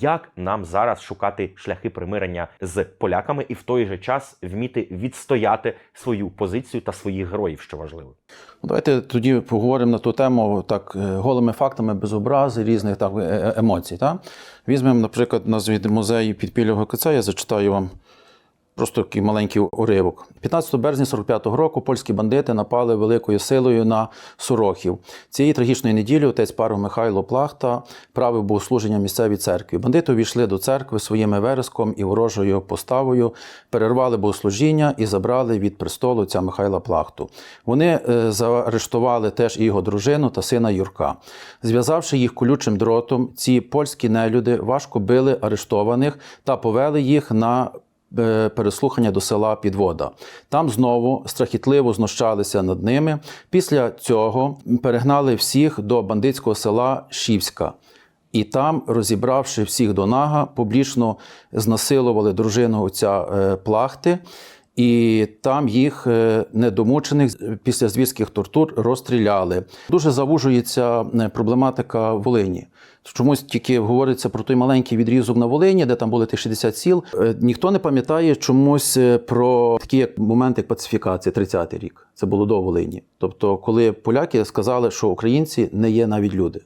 Як нам зараз шукати шляхи примирення з поляками і в той же час вміти відстояти свою позицію та своїх героїв, що важливо? Ну, Давайте тоді поговоримо на ту тему так е, голими фактами, без образи, різних так, е- е- емоцій. Так? Візьмемо, наприклад, нас музею підпілля ГКЦ, я зачитаю вам просто такий маленький уривок. 15 березня 45-го року польські бандити напали великою силою на Сорохів. Цієї трагічної неділі отець Пару Михайло Плахта правив богослуження місцевій церкві. Бандити увійшли до церкви своїми вереском і ворожою поставою, перервали богослужіння і забрали від престолу ця Михайла Плахту. Вони е, заарештували теж і його дружину та сина Юрка. Зв'язавши їх колючим дротом, ці польські нелюди важко били арештованих та повели їх на переслухання до села Підвода. Там знову страхітливо знущалися над ними. Після цього перегнали всіх до бандитського села Шівська. І там, розібравши всіх до нага, публічно знасилували дружину отця е, плахти, і там їх е, недомучених після звірських тортур розстріляли. Дуже завужується е, проблематика Волині. Чомусь тільки говориться про той маленький відрізок на Волині, де там були тих 60 сіл. Е, Ніхто не пам'ятає чомусь про такі як момент, як пацифікація, 30-й рік. Це було до Волині. Тобто, коли поляки сказали, що українці не є навіть люди.